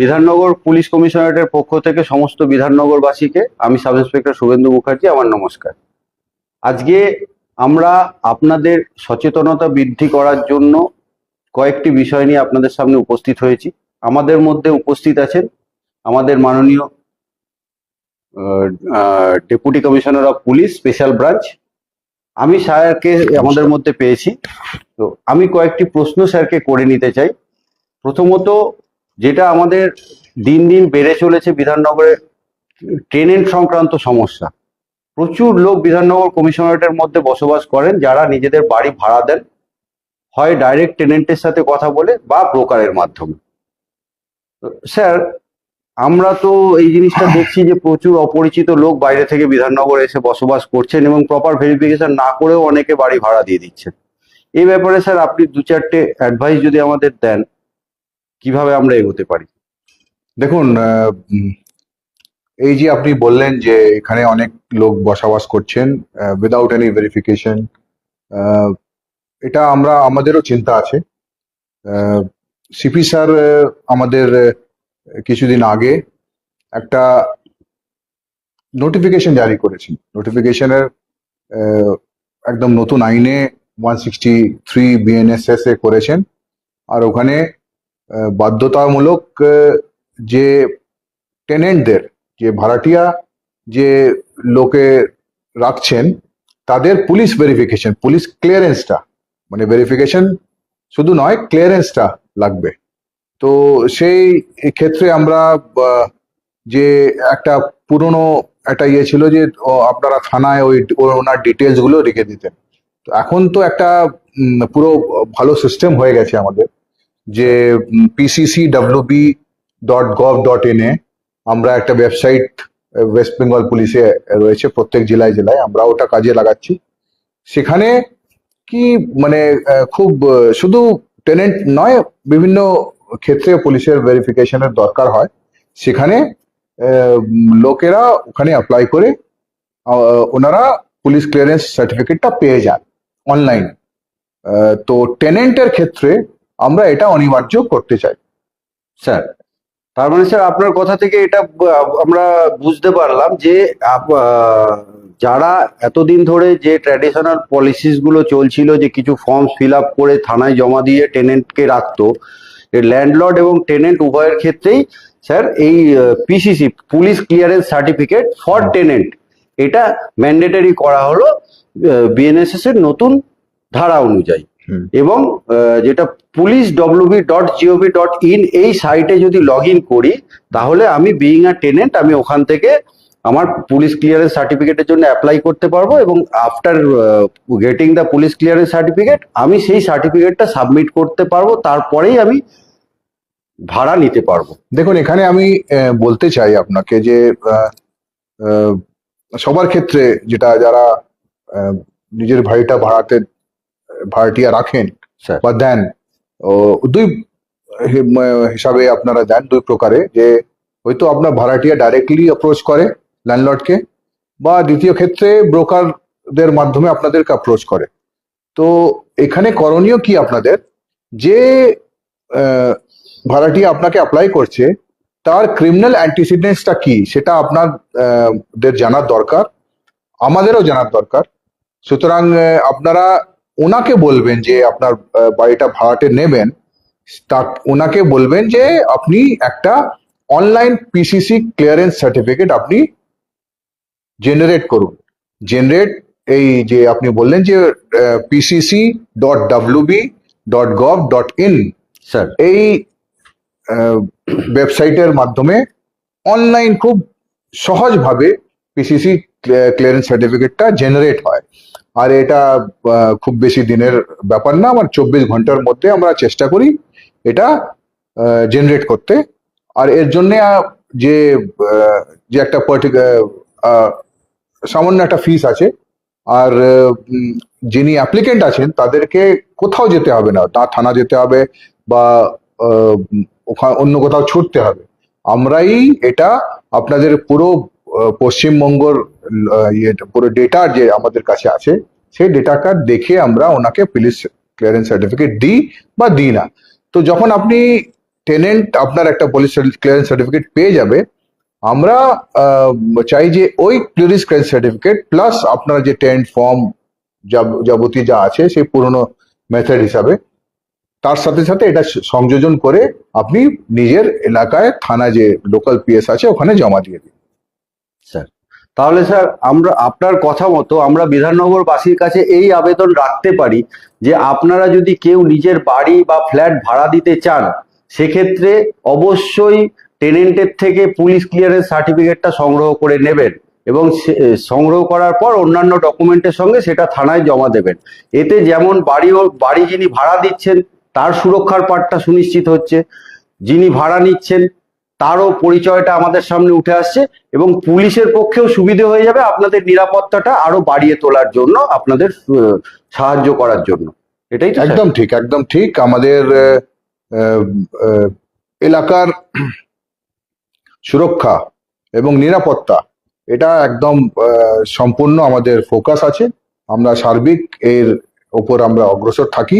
Bidhannagar police কমিশনারেটের পক্ষ থেকে সমস্ত বিধাননগরবাসীকে আমি সাব ইন্সপেক্টর শুভেন্দু মুখার্জি, আমার নমস্কার। আজকে আমরা আপনাদের সচেতনতা বৃদ্ধি করার জন্য কয়েকটি বিষয় নিয়ে আপনাদের সামনে উপস্থিত হয়েছি। আমাদের মধ্যে উপস্থিত আছেন আমাদের মাননীয় deputy commissioner of police, special branch. আমি স্যারকে আমাদের মধ্যে পেয়েছি। তো আমি কয়েকটি প্রশ্ন স্যারকে করে নিতে চাই। প্রথমত যেটা আমাদের দিন দিন বেড়ে চলেছে বিধাননগরে টেনেন্ট সংক্রান্ত সমস্যা। প্রচুর লোক বিধাননগর কমিশনারেটের মধ্যে বসবাস করেন, যারা নিজেদের বাড়ি ভাড়া দেন, হয় ডাইরেক্ট টেনেন্টের সাথে কথা বলে বা ব্রোকারের মাধ্যমে। স্যার, আমরা তো এই জিনিসটা দেখছি যে প্রচুর অপরিচিত লোক বাইরে থেকে বিধাননগর এসে বসবাস করছেন এবং প্রপার ভেরিফিকেশন না করেও অনেকে বাড়ি ভাড়া দিয়ে দিচ্ছেন। এই ব্যাপারে স্যার আপনি দু চারটে অ্যাডভাইস যদি আমাদের দেন। কীভাবে আমরা এগোতে পারি? দেখুন এই যে আপনি বললেন যে এখানে অনেক লোক বসবাস করছেন উইদাউট এনি ভেরিফিকেশন এটা আমরা, আমাদেরও চিন্তা আছে। সিপি স্যার আমাদের কিছুদিন আগে একটা নোটিফিকেশন জারি করেছেন। নোটিফিকেশনের একদম নতুন আইনে ওয়ান সিক্সটি থ্রি বিএনএসএস এ করেছেন। আর ওখানে বাধ্যতামূলক যে টেনেন্টদের যে ভাড়াটিয়া যে লোকে রাখছেন, তাদের পুলিশ ভেরিফিকেশন পুলিশ ক্লিয়ারেন্সটা মানে ভেরিফিকেশন শুধু নয় ক্লিয়ারেন্সটা লাগবে। তো সেই ক্ষেত্রে আমরা যে একটা পুরনো একটা ইয়ে ছিল যে আপনারা থানায় ওই, ওনার ডিটেলসগুলো রেখে দিতেন। তো এখন তো একটা পুরো ভালো সিস্টেম হয়ে গেছে আমাদের। যে PCC WB dot gov dot in এ আমরা একটা ওয়েবসাইট ওয়েস্ট বেঙ্গল পুলিশে রয়েছে, প্রত্যেক জেলায় জেলায়, আমরা ওটা কাজে লাগাচ্ছি। সেখানে কি মানে খুব শুধু টেনেন্ট নয়, বিভিন্ন ক্ষেত্রে পুলিশের ভেরিফিকেশনের দরকার হয়। সেখানে লোকেরা ওখানে অ্যাপ্লাই করে ওনারা পুলিশ ক্লিয়ারেন্স সার্টিফিকেটটা পেয়ে যান অনলাইন তো টেনেন্টের ক্ষেত্রে আমরা এটা অনিবার্য করতে চাই স্যার তার মানে স্যার আপনার কথা থেকে এটা আমরা বুঝতে পারলাম যে যারা এতদিন ধরে যে ট্র্যাডিশনাল পলিসিসগুলো চলছিল যে কিছু ফর্ম ফিল আপ করে থানায় জমা দিয়ে টেনেন্টকে রাখতো ল্যান্ডলর্ড এবং টেনেন্ট উভয়ের ক্ষেত্রেই স্যার এই PCC police clearance certificate for tenant এটা ম্যান্ডেটরি করা হলো বিএনএসএস এর নতুন ধারা অনুযায়ী। এবং যেটা police WB dot GOV dot in এই সাইটে যদি লগ ইন করি তাহলে আমি বিইং আ টেনেন্ট আমি ওখান থেকে আমার পুলিশ ক্লিয়ারেন্স সার্টিফিকেটের জন্য অ্যাপ্লাই করতে পারব এবং after getting the police clearance certificate আমি সেই সার্টিফিকেটটা সাবমিট করতে পারব তারপরেই আমি ভাড়া নিতে পারব। দেখুন এখানে আমি বলতে চাই আপনাকে যে সবার ক্ষেত্রে যেটা যারা নিজের ভাড়িটা ভাড়াতে ভাড়াটিয়া রাখেন স্যার। বা দেন দুই হিসাবে আপনারা দেন দুই প্রকারে যে হয়তো আপনার ভাড়াটিয়া ডাইরেক্টলি অ্যাপ্রোচ করে ল্যান্ডলর্ডকে বা দ্বিতীয় ক্ষেত্রে ব্রোকারদের মাধ্যমে আপনাদেরকে অ্যাপ্রোচ করে। তো এখানে করণীয় কি আপনাদের? যে ভাড়াটিয়া আপনাকে অ্যাপ্লাই করছে তার ক্রিমিনাল অ্যান্টিসিডেন্টসটা কি সেটা আপনার আহ, দের জানার দরকার আমাদেরও জানার দরকার। সুতরাং আপনারা ওনাকে বলবেন যে আপনার বাড়িটা ভাড়াটে নেবেন তা ওনাকে বলবেন যে আপনি একটা অনলাইন পিসিসি ক্লিয়ারেন্স সার্টিফিকেট আপনি জেনারেট করুন। জেনারেট এই যে আপনি বললেন যে PCC dot WB dot gov dot in sir. এই ওয়েবসাইটের মাধ্যমে অনলাইন খুব সহজভাবে পিসিসি ক্লিয়ারেন্স সার্টিফিকেটটা জেনারেট হয়। আর এটা খুব বেশি দিনের ব্যাপার না, আমার চব্বিশ ঘণ্টার মধ্যে আমরা চেষ্টা করি এটা জেনারেট করতে। আর এর জন্যে যে যে একটা পার্টিকুলার সামান্য একটা ফিস আছে, আর যিনি অ্যাপ্লিকেন্ট আছেন, তাদেরকে কোথাও যেতে হবে না। তা থানা যেতে হবে বা অন্য কোথাও ছুটতে হবে। আমরাই এটা আপনাদের পুরো পশ্চিমবঙ্গর আহ, পুরো ডেটা যে আমাদের কাছে আছে সেই ডেটাটা দেখে আমরা ওনাকে পুলিশ ক্লিয়ারেন্স সার্টিফিকেট দিই বা দিই না। তো যখন আপনি টেনেন্ট আপনার একটা পুলিশ ক্লিয়ারেন্স সার্টিফিকেট পেয়ে যাবে আমরা চাই যে ওই পুলিশ ক্লিয়ারেন্স সার্টিফিকেট প্লাস আপনার যে টেন্ট ফর্ম যাবতীয় যা আছে সেই পুরনো মেথড হিসাবে তার সাথে সাথে এটা সংযোজন করে আপনি নিজের এলাকায় থানা যে লোকাল পিএস আছে ওখানে জমা দিয়ে দিন। তাহলে স্যার, আমরা, আপনার কথা মতো আমরা বিধাননগরবাসীর কাছে এই আবেদন রাখতে পারি যে আপনারা যদি কেউ নিজের বাড়ি বা ফ্ল্যাট ভাড়া দিতে চান, সেক্ষেত্রে অবশ্যই টেনেন্টের থেকে পুলিশ ক্লিয়ারেন্স সার্টিফিকেটটা সংগ্রহ করে নেবেন এবং সংগ্রহ করার পর অন্যান্য ডকুমেন্টের সঙ্গে সেটা থানায় জমা দেবেন। এতে যেমন বাড়ি বাড়ি যিনি ভাড়া দিচ্ছেন, তার সুরক্ষার পাঠটা সুনিশ্চিত হচ্ছে। যিনি ভাড়া নিচ্ছেন তারও পরিচয়টা আমাদের সামনে উঠে আসছে এবং পুলিশের পক্ষেও সুবিধে হয়ে যাবে আপনাদের নিরাপত্তাটা আরও বাড়িয়ে তোলার জন্য, আপনাদের সাহায্য করার জন্য। এটাই একদম ঠিক একদম ঠিক। আমাদের এলাকার সুরক্ষা এবং নিরাপত্তা, এটা একদম সম্পূর্ণ আমাদের ফোকাস আছে। আমরা সার্বিক এর ওপর আমরা অগ্রসর থাকি।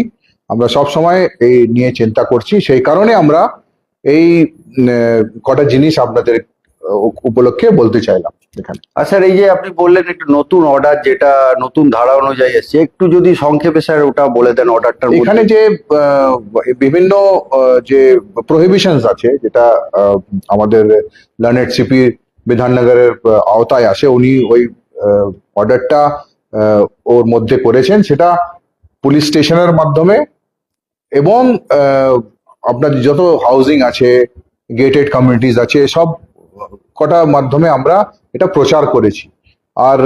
আমরা সব সময় এই নিয়ে চিন্তা করছি। সেই কারণে আমরা এই কটা জিনিস আপনাদের উপলক্ষে বলতে চাইলাম এখানে। আর স্যার এই যে আপনি বললেন একটু নতুন অর্ডার যেটা নতুন ধারা অনুযায়ী এসছে একটু যদি সংক্ষেপে স্যার ওটা বলে দেন অর্ডারটার এখানে যে বিভিন্ন যে প্রহিবিশনস আছে যেটা আমাদের লার্নেড সিপি বিধাননগরের আওতায় আসে উনি ওই অর্ডারটা ওর মধ্যে করেছেন। সেটা পুলিশ স্টেশনের মাধ্যমে এবং আপনার যত হাউজিং আছে গেটেড কমিউনিটিস আছে, সব কটা মাধ্যমে আমরা এটা প্রচার করেছি। আর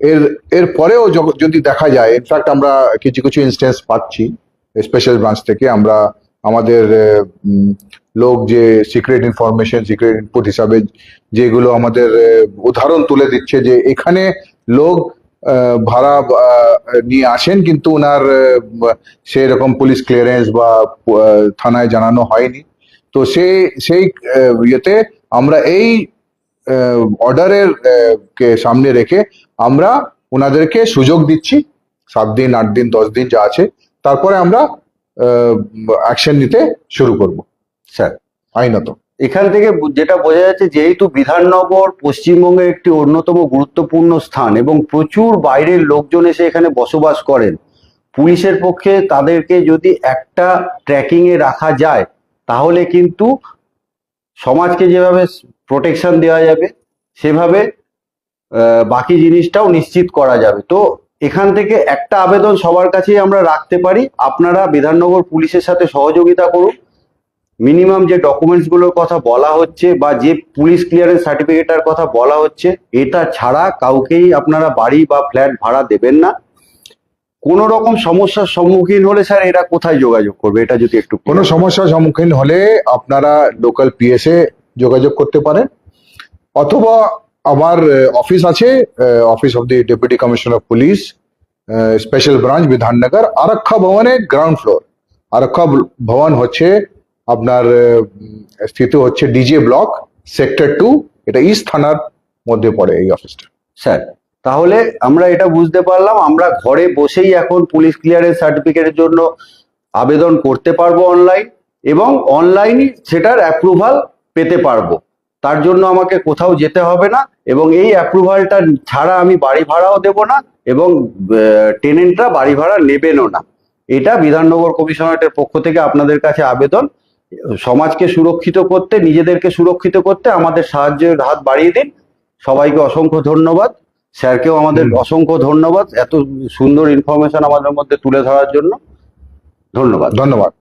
এর এর পরেও যদি দেখা যায় ইনফ্যাক্ট আমরা কিছু কিছু ইনস্টেন্স পাচ্ছি স্পেশাল ব্রাঞ্চ থেকে আমরা আমাদের লোক যে সিক্রেট ইনফরমেশন সিক্রেট ইনপুট হিসাবে যেগুলো আমাদের উদাহরণ তুলে দিচ্ছে যে এখানে লোক ভাড়া নিয়ে আসেন, কিন্তু ওনার সেই রকম পুলিশ ক্লিয়ারেন্স বা থানায় জানানো হয়নি। তো সেই সেই ইয়েতে আমরা এই অর্ডারের কে সামনে রেখে আমরা ওনাদেরকে সুযোগ দিচ্ছি। সাত দিন, আট দিন, দশ দিন যা আছে। তারপরে আমরা অ্যাকশন নিতে শুরু করব। স্যার, আইনত। এখান থেকে যেটা বোঝা যাচ্ছে যেহেতু বিধাননগর পশ্চিমবঙ্গের একটি অন্যতম গুরুত্বপূর্ণ স্থান এবং প্রচুর বাইরের লোকজন এসে এখানে বসবাস করেন, পুলিশের পক্ষে তাদেরকে যদি একটা ট্র্যাকিং এ রাখা যায়, তাহলে কিন্তু সমাজকে যেভাবে প্রোটেকশন দেওয়া যাবে, সেভাবে বাকি জিনিসটাও নিশ্চিত করা যাবে। তো এখান থেকে একটা আবেদন সবার কাছেই আমরা রাখতে পারি। আপনারা বিধাননগর পুলিশের সাথে সহযোগিতা করুন। মিনিমাম যে ডকুমেন্টসগুলোর কথা বলা হচ্ছে বা যে পুলিশ ক্লিয়ারেন্স সার্টিফিকেটের কথা বলা হচ্ছে এটা ছাড়া কাউকেই আপনারা বাড়ি বা ফ্ল্যাট ভাড়া দেবেন না। কোন রকম সমস্যার সম্মুখীন হলে স্যার এরা কোথায় যোগাযোগ করবে? এটা যদি একটু কোনো সমস্যার সম্মুখীন হলে আপনারা লোকাল পিএসএ যোগাযোগ করতে পারেন। অথবা আমার অফিস আছে office of the deputy commissioner of police special branch Bidhannagar আরক্ষা ভবনে গ্রাউন্ড ফ্লোর। আরক্ষা ভবন হচ্ছে আপনার স্থিত হচ্ছে ডিজে ব্লক সেক্টর টু এটা ইস্ট থানার মধ্যে পড়ে এই অফিসটা স্যার, তাহলে আমরা এটা বুঝতে পারলাম, আমরা ঘরে বসেই এখন পুলিশ ক্লিয়ারেন্স সার্টিফিকেটের জন্য আবেদন করতে পারব অনলাইন এবং অনলাইনই সেটার অ্যাপ্রুভাল পেতে পারব। তার জন্য আমাকে কোথাও যেতে হবে না এবং এই অ্যাপ্রুভালটা ছাড়া আমি বাড়ি ভাড়াও দেব না এবং টেনেন্টরা বাড়ি ভাড়া নেবেনও না। এটা বিধাননগর কমিশনারেটের পক্ষ থেকে আপনাদের কাছে আবেদন সমাজকে সুরক্ষিত করতে নিজেদেরকে সুরক্ষিত করতে আমাদের সাহায্যের হাত বাড়িয়ে দিন। সবাইকে অসংখ্য ধন্যবাদ। স্যারকেও আমাদের অসংখ্য ধন্যবাদ। এত সুন্দর ইনফরমেশন আমাদের মধ্যে তুলে ধরার জন্য। ধন্যবাদ। ধন্যবাদ।